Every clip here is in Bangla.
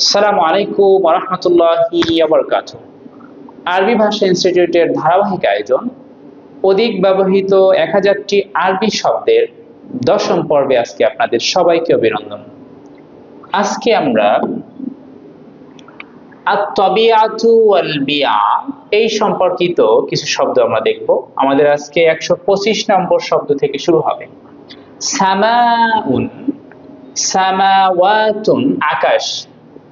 আসসালামু আলাইকুম রহমতুল্লাহি আরবি ভাষা ইনস্টিটিউটের ধারাবাহিক আয়োজন, অধিক ব্যবহৃত এক হাজারটি আরবি শব্দের দশম পর্বে আজকে আপনাদের সবাইকে অভিনন্দন। আজকে আমরা এই সম্পর্কিত কিছু শব্দ আমরা দেখব। আমাদের আজকে একশো পঁচিশ নম্বর শব্দ থেকে শুরু হবে। সামাউন, সামাওয়াতুন, আকাশ।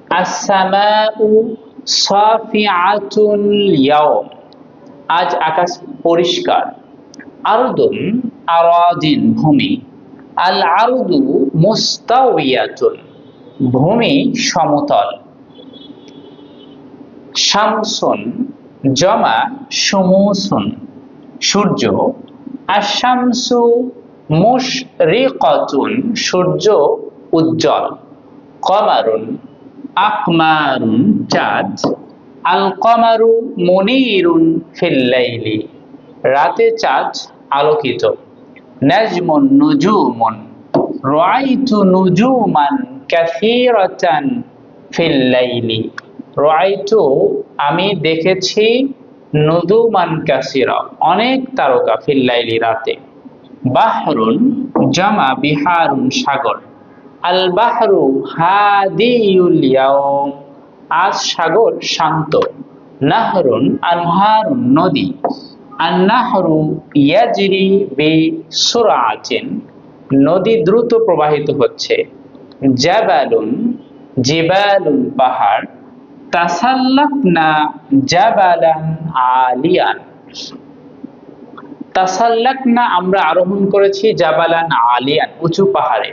আজ আকাশ পরিষ্কার। আরদুন আরাদিন ভূমি। আল আরদু মুস্তাউইয়াতুন ভূমি সমতল। শামসুন জমা সমুসুন। সূর্য আশামসু মুশরিকাতুন। সূর্য উজ্জ্বল। কমারুন আকমারুন চাঁদ আল কমারু মনিরুন ফিল্লাইলি। রাতে চাঁদ আলোকিত। নাজমুন নুজুমুন। রাআইতু নুজুমান কাসীরাতান ফিল্লাইলি। রাআইতু, আমি দেখেছি নুজুমান কাসীরা, অনেক তারকা ফিল্লাইলি রাতে। বাহরুন জামা বিহারুন সাগর। আল বাহরু হাদিউল আজ সাগর শান্ত, নাহরুন আনহারুন নদী, আন্নাহরু ইয়াজরি বে সুরাচিন নদী দ্রুত প্রবাহিত হচ্ছে। জাবালুন জিবালুন পাহাড় তাসাল্লাকনা জাবালান আলিয়ান। তাসাল্লাকনা আমরা আরোহণ করেছি জাবালান আলিয়ান, উঁচু পাহাড়ে।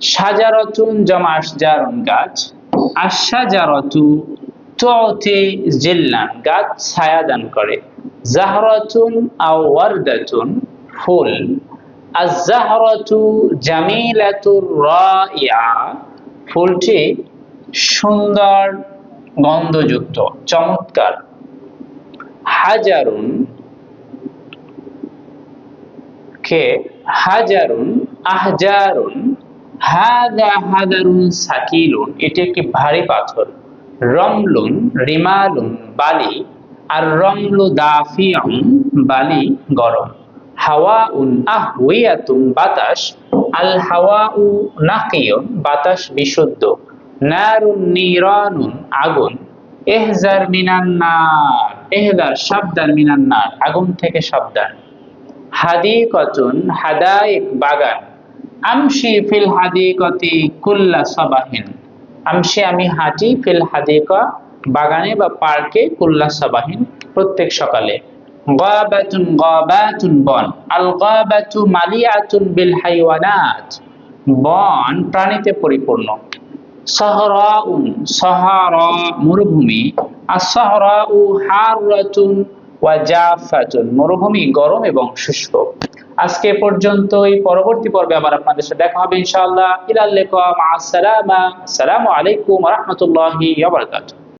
সাজারতুন জমা আসজারুন গাছ আশাজারতু তুতে জিল্লান গাছ ছায়া দান করে। জাহরাতুন আও ওয়ারদাতুন ফুল। আজ-জাহরাতু জামিলাতুর রাইয়া, ফুলটি সুন্দর, গন্ধযুক্ত, চমৎকার। হাজারুন কে? হাজারুন আহজারুন হাদা সাকিলুন, এটি একটি ভারী পাথর। রমলুন, রিমালুন, বালি, আর রমলু দাফিউন, বালি গরম। হাওয়া উন আহওয়াতুন, বাতাস। আল হাওয়া উ নাকিয়ুন বাতাস বিশুদ্ধ। নারুন নিরানুন, আগুন। এহজার মিনান্নার এহদার সাবধান মিনান্নার আগুন থেকে সাবধান। হাদিকতুন হাদাইক বাগান। আমশি ফিল হাদিকতি কুল্লা সাবাহিন। আমশি আমি হাঁটি ফিল হাদিকা বাগানে বা পার্কে কুল্লা সাবাহিন প্রত্যেক সকালে। গাবাতুন গাবাতুন বন। আল গাবাতু মালিয়াতুন বিল হাইওয়ানাত। বন প্রাণীতে পরিপূর্ণ। সহরাউন সহারা মরুভূমি। আর সহরাউ হারাতুন ওয়া জাফাতুন। মরুভূমি গরম এবং শুষ্ক। আজকে পর্যন্ত এই পরবর্তী পর্বে আবার আপনাদের সাথে দেখা হবে ইনশাআল্লাহ। ইলাল লিকা মা আসসালামা। আসসালামু আলাইকুম রাহমাতুল্লাহি বারাকাতুহু।